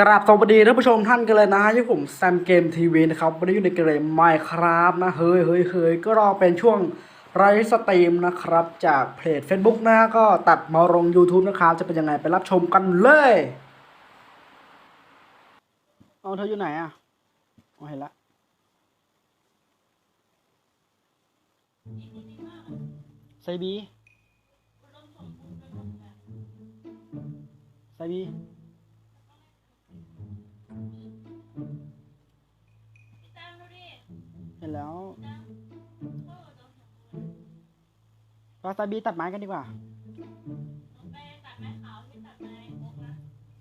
กราบสวัสดีท่านผู้ชมท่านกันเลยนะฮะที่ผมแซมเกมทีวีนะครับวันนี้อยู่ในเกมไมค์ครับนะเฮ้ยเฮ้ยเฮ้ยก็รอเป็นช่วงไลฟ์สตรีมนะครับ จากเพจ Facebook นะก็ตัดมาลง YouTube นะครับจะเป็นยังไงไปรับชมกันเลย เอาเธออยู่ไหนอะเอาเห็นละไซบีไซบี เห็นแล้วปาซาบีตัดไม้กันดีกว่า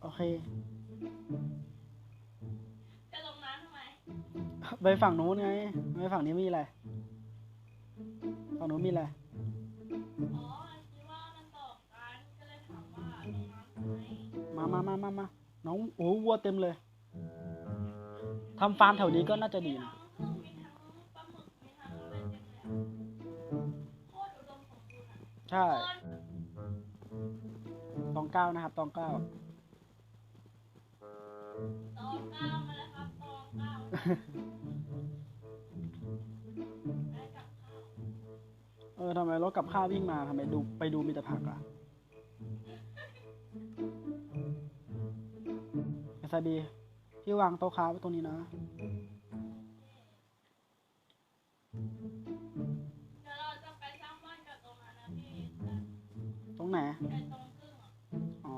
โอเค จะลงน้ำทำไมไปฝั่งนู้นไงไปฝั่งนี้มีอะไร ฝั่งนู้นมีอะไร อ๋อคิดว่ามันตกกันก็เลยถามว่าลงน้ำทำไมมามามามามาน้องโอ้โหวัวเต็มเลย ทำฟาร์มแถวนี้ก็น่าจะดีมีนะ ใช่ตอนตองเก้านะครับ ตองเก้า ตอนเก้ามาแล้วครับตอนเก้าได้กับข้าวเออทำไมรถกับข้าววิ่งมาทำไมดูไปดูมีแต่ผักอะไอซาบีพี่วางโต๊ะค้าไว้ตรงนี้นะ รงไหน อ๋อ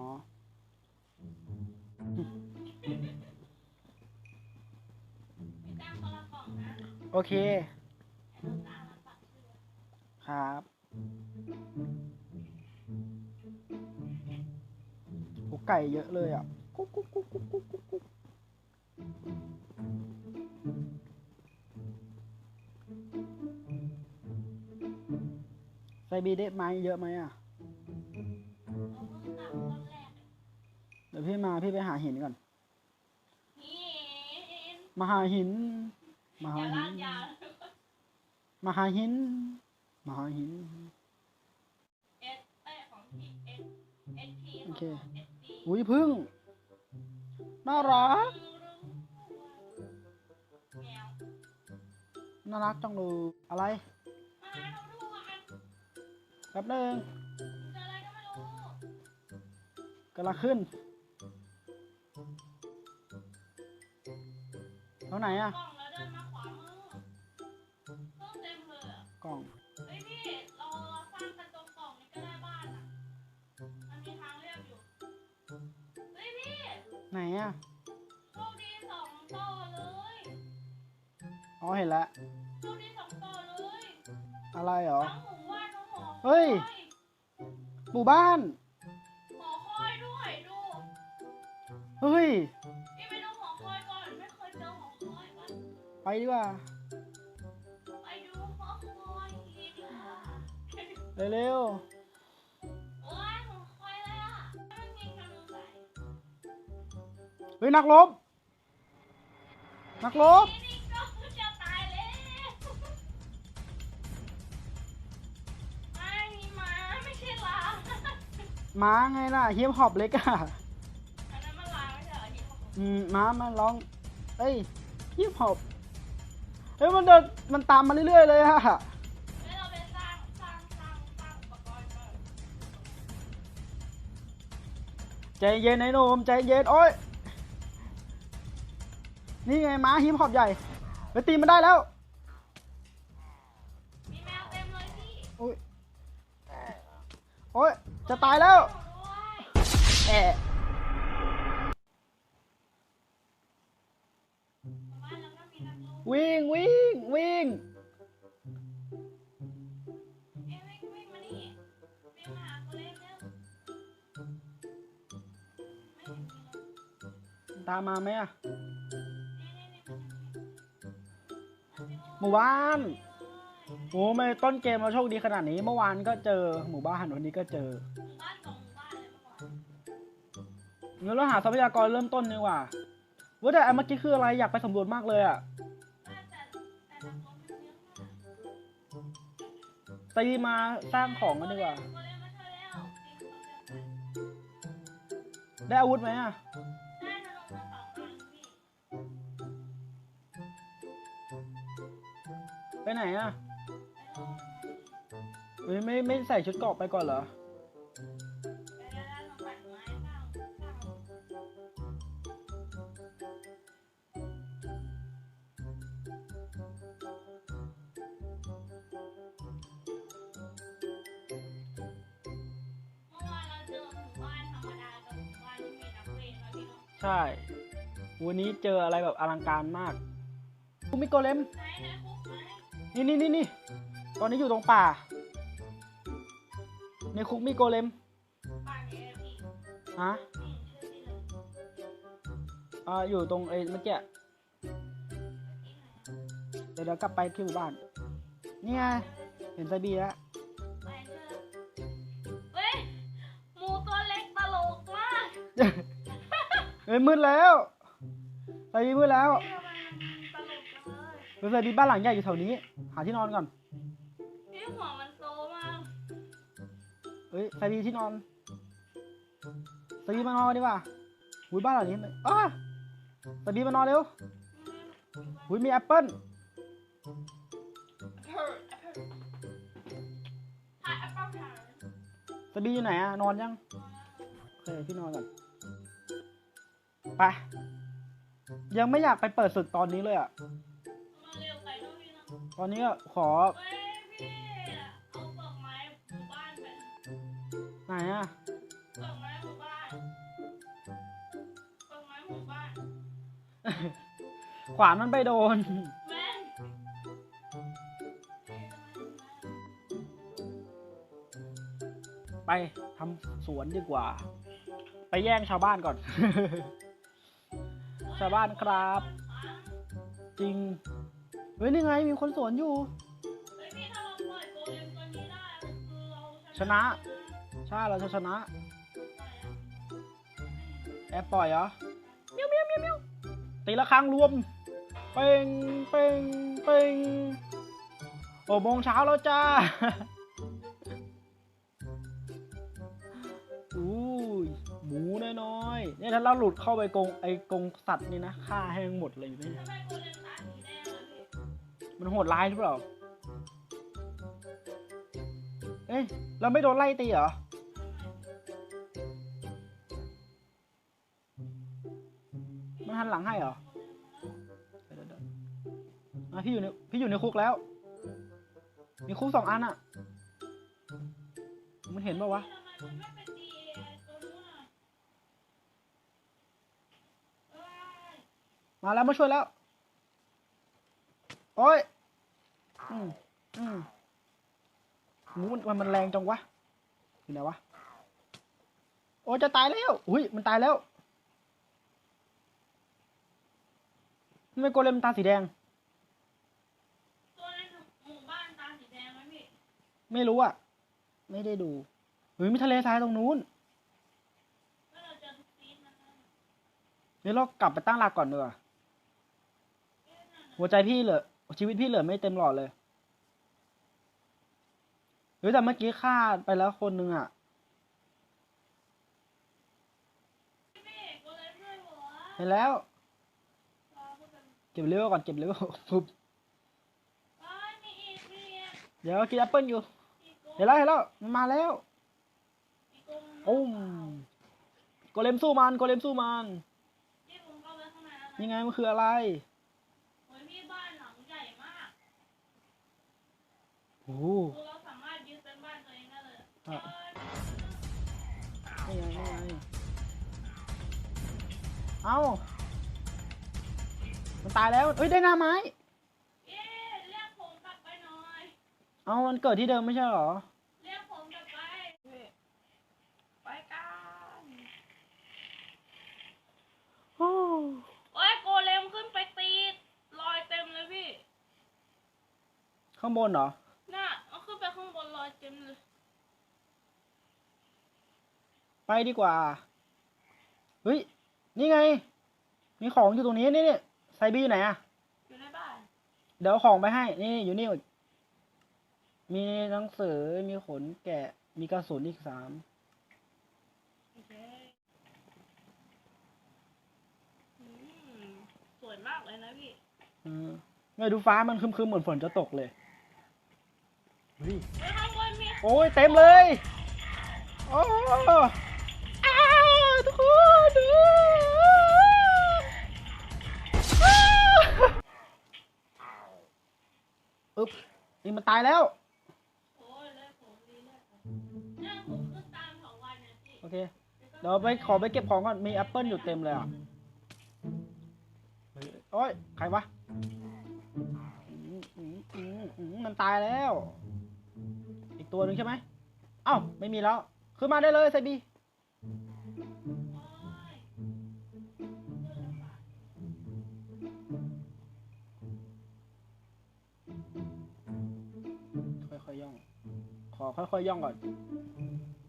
โอเค ครับ โอ้ไก่เยอะเลยอะ กุ๊กกุ๊กกุ๊กกุ๊กกุ๊กกุ๊กไซบีได้ไม้เยอะไหมอะ ยวพี่มาพี่ไปหาหินก่อนนี่มาหาหิน มาหาอย่าหิลานกยาวมาหาหิน มาหาหิน เอสเอ้ยของพี่เอสเอสพีโอเค เอสดีอุ้ยพึ่ง น่ารัก แมวน่ารักจังเลยอะไรมาหาเราดูกันแป๊บหนึงเจออะไรก็ไม่รู้กำลังขึ้น เท่าไหนกอะล่องแล้วเดินมาขวามือเครื่องเต็มเลยอะกล่อง เฮ้ยพี่เราสร้างกันตรงกล่องนี้ก็ได้บ้านอะมันมีทางเลือกอยู่ เฮ้ยพี่ไหนอะ โชคดีสองต่อเลยอ๋อเห็นแล้ว โชคดีสองต่อเลยอะไรเหรอ ทั้งหมูว่านทั้งหอเฮ้ยหมู่บ้าน หอคอยด้วยดู เฮ้ย ดีกว่าไปดูหอคอยดีกว่าเร็วโอ้ยหอคอยเลยอะมันยิงกันเลยๆเฮ้ยนักรบนักรบนี่นี่ก็คือจะตายแล้วไม่มีม้าไม่ใช่ลาม้าไงล่ะฮิปฮอปเล็กอะอันนั้นมันลาไม่ใช่เหรอที่เขาบอกอืมม้ามันร้องเอ้ยฮิปฮอปเฮ้ยมันเดินมันตามมาเรื่อยๆเลยอะเฮ้ยเราไปสร้างสร้างสร้างสร้างอุปกรณ์ก่อนใจเย็นไอ้หนุ่มใจเย็นโอ้ยนี่ไงม้าฮิปฮอปใหญ่ไปตีมันได้แล้วมีแมวเต็มเลยพี่โอ้ยโอ้ยจะตายแล้ว ด้วย แอะ วิ่งวิ่งวิ่งเอ้ยวิ่งวิ่งมานี่วิ่งมาหาตัวเล็กเร็วไม่เห็นมีเลยตามมาไหมอะนี่นี่นี่มันนี่หมู่บ้านโอ้ไม่ต้นเกมเราโชคดีขนาดนี้ เมื่อวานก็เจอหมู่บ้านวันนี้ก็เจอหมู่บ้านสองหมู่บ้านเลยเมื่อวานงั้นเราหาทรัพยากรเริ่มต้นดีกว่าว่าแต่อันเมื่อกี้คืออะไรอยากไปสำรวจมากเลยอะ ตีมาสร้างของกันดีกว่า ได้อาวุธไหมอะไปไหนอะไม่ไม่ไม่ใส่ชุดเกราะไปก่อนเหรอ ใช่ วันนี้เจออะไรแบบอลังการมากคุมิโกเลมไหนไหนคุกไหนนี่นี่นี่นี่ตอนนี้อยู่ตรงป่า ในคุกมีโกเลมป่านเอพี่ฮะนี่ชื่อที่เลยอ่าอยู่ตรงไอ้เมื่อกี้ที่ไหนเดี๋ยวเดี๋ยวกลับไปที่หมู่บ้านนี่ไงเห็นไซบีแล้วไปเจอเฮ้ยหมูตัวเล็กตลกมากเฮ้ยมืดแล้วไซบีมืดแล้วเฮ้ยใส่ดีบ้านหลังใหญ่อยู่แถวนี้ หาที่นอนก่อนพี่หัวมันโตมากเฮ้ยไซบีที่นอนไซบีมานอนดีกว่าอุ้ยบ้านหลังนี้อ้าไซบีมานอนเร็วอุ้ยมีแอปเปิ้ลเพิร์ดถ่ายแอปเปิ้ลถ่ายไซบีอยู่ไหนอะนอนยังโอเคพี่นอนก่อน ไปยังไม่อยากไปเปิดศึกตอนนี้เลยอะมาเร็วไปด้วยพี่นะตอนนี้ก็ขอเฮ้ยพี่เอาดอกไม้หมู่บ้านไปไหนอะดอกไม้หมู่บ้านดอกไม้หมู่บ้านขวานมันไปโดน แม่งไปทำสวนดีกว่า ไปแย่งชาวบ้านก่อน ชาวบ้านครับ จริง เฮ้ยนี่ไงมีคนสวนอยู่ ชนะ ใช่เราจะชนะ แอปปล่อยเหรอเมียวเมียวเมียวเมียวตีละครั้งรวม เป่งเป่งเป่งโอ้โมงเช้าแล้วจ้า ถ้าเราหลุดเข้าไปกรงไอกรงสัตว์นี่นะฆ่าให้มันหมดเลยไหมทำไมโกเลมตาสีแดงล่ะพี่มันโหดร้ายหรือเปล่า เอ้ยเราไม่โดนไล่ตีเหรอ มันหันหลังให้เหรอเดี๋ยวเดี๋ยวอะพี่อยู่ในพี่อยู่ในคุกแล้ว มีคุกสองอันอะมันเห็นปะวะ มาแล้วมาช่วยแล้ว โอ้ย อืมอืมหมูมันมันแรงจังวะอยู่ไหนวะ โอ้ยจะตายแล้ว อุ้ยมันตายแล้วทำไมโกเลมตาสีแดง ตัวในหมู่บ้านตาสีแดงไหมพี่ ไม่รู้อะ ไม่ได้ดูเฮ้ยมีทะเลทรายตรงนู้นแล้วเราเจอทุกซีนนะคะเดี๋ยวเรากลับไปตั้งหลักก่อนดีกว่าเอ๊ะนั่นน่ะ หัวใจพี่เหลือชีวิตพี่เหลือไม่เต็มหลอดเลยเฮ้ยแต่เมื่อกี้ฆ่าไปแล้วคนหนึ่งอะเห็นแล้ว เก็บเลเวลก่อนเก็บเลเวลปุ๊บเอ้ยมีอีกมีอีกเดี๋ยวกินแอปเปิลอยู่ เห็นแล้วเห็นแล้วมันมาแล้วโอ้มโกเลมสู้มันโกเลมสู้มันพี่ผมเข้าไปข้างในแล้วนะยังไงมันคืออะไร โอ้ยพี่บ้านหลังใหญ่มาก โอ้โหคือเราสามารถยึดเป็นบ้านตัวเองได้เลยอะเอ้ยนี่ไงนี่ไงเอ้า มันตายแล้วเอ้ย ได้หน้าไม้ เอ๊ะเรียกผมกลับไปหน่อย เอ้า มันเกิดที่เดิมไม่ใช่เหรอ เรียกผมกลับไป ไปกันโอ้โอ้ยโกเลมขึ้นไปตีรอยเต็มเลยพี่ ข้างบนเหรอ อยเต็มเลยไปดีกว่า เฮ้ย นี่ไง มีของอยู่ตรงนี้นี่นี่ไซบีอยู่ไหนอะอยู่ในบ้าน เดี๋ยวเอาของไปให้ นี่อยู่นี่ มีหนังสือ มีขนแกะ มีกระสุนอีกสาม โอเคอืมสวยมากเลยนะพี่ อืมไม่ดูฟ้ามันครึมๆเหมือนฝนจะตกเลย เฮ้ย เฮ้ยข้างบนมี โอ้ยเต็มเลยโอ้อ้าวทุกคนดูอ้าวอึ๊บนี่มันตายแล้วโอ้ยเลยผมดีเลยเนี่ยผมขึ้นตามสองวันเนี่ยพี่โอเค เดี๋ยวไปขอไปเก็บของก่อน มีแอปเปิลอยู่เต็มเลยอะเฮ้ยโอ้ย ใครวะอืมอืมอืมอืมมันตายแล้วอีก ตัวหนึ่งใช่ไหมเอ้าไม่มีแล้ว ขึ้นมาได้เลยไซบีโอ้ยค่อยๆย่อง ขอค่อยๆย่องก่อน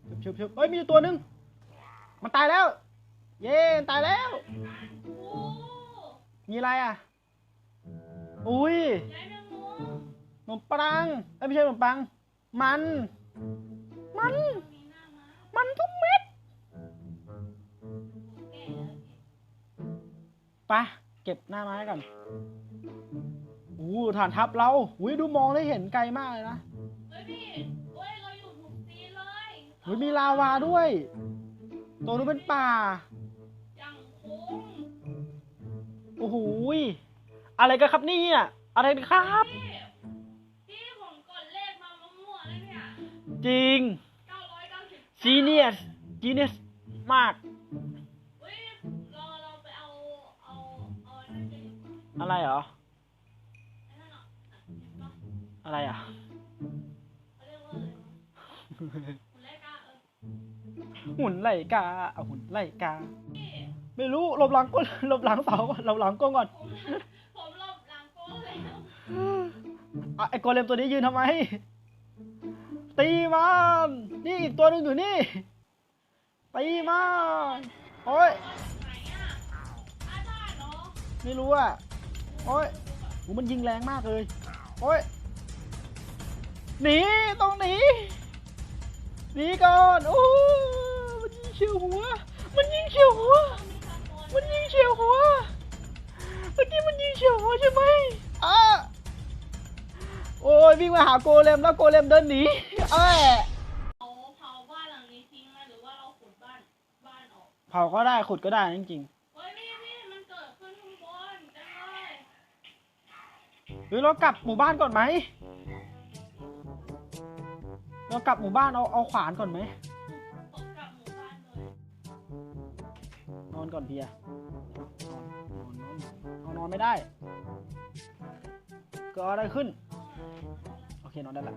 ชุบชุบชุบเอ้ยมีอยู่ตัวหนึ่งมันตายแล้ว เย้มันตายแล้วโอ้มีอะไรอะ อุ้ยยายแมงมุมขนมปังเอ้ยไม่ใช่ขนมปัง มัน มันมีหน้าม้ามันทุกเม็ดแก่แล้วพี่ไปะเก็บหน้าไม้ก่อนอู้ฐานทัพเราอุ้ยดูมองได้เห็นไกลมากเลยนะเฮ้ยพี่เฮ้ยเราอยู่ถูกซีนเลยอุ้ยมีลาวาด้วย ตัวนู้นเป็นป่าอย่างคุ้มโอ้โหยอะไรกันครับเนี่ยอะไรกันครับ จริงเก้าร้อยเก้าสิบจีเนียสจีเนียสมากเฮ้ยเราเราไปเอาเอาเอาอันนั่นไปดีกว่าอะไรเหรอไอ้นั่นอะเห็นปะอะไรอะเขาเรียกว่าอะไรวะคุณเลขอะเออหุ่นไหลกาเอาหุ่นไหลกาพี่ไม่รู้หลบหลังก้นหลบหลังเสาก่อนหลบหลังกล้องก่อน ผมผมหลบหลังโก้แล้วอะไอ้โกเลมตัวนี้ยืนทำไม ตีมันนี่อีกตัวหนึงอยู่นี่ตีมันโอ้ยไม่รู้อะโอ้ยโหมันยิงแรงมากเลยโอ้ยหนีต้องหนีหนีก่อนโอ้มันยิงเฉียวหัว มันยิงเฉียวหัว มันยิงเฉียวหัวเมื่อกี้มันยิงเฉียวหัวใช่ไหมอะโอ้ยวิ่งมาหาโกเลมแล้วโกเลมเดินหนี เอ้ยเผาเผาบ้านหลังนี้ทิ้งไหมหรือว่าเราขุดบ้านบ้านออกเผาก็ได้ขุดก็ได้จริงเฮ้ยพี่พี่มันเกิดขึ้นข้างบนจังเลยๆหรือเรากลับหมู่บ้านก่อนไหมเรากลับหมู่บ้านเอาเอาขวานก่อนไหมกลับหมู่บ้านเลยนอนก่อนเพียนอนนอนนอนเอานอนไม่ได้ก็อะไรขึ้น โอเคนอนได้ละ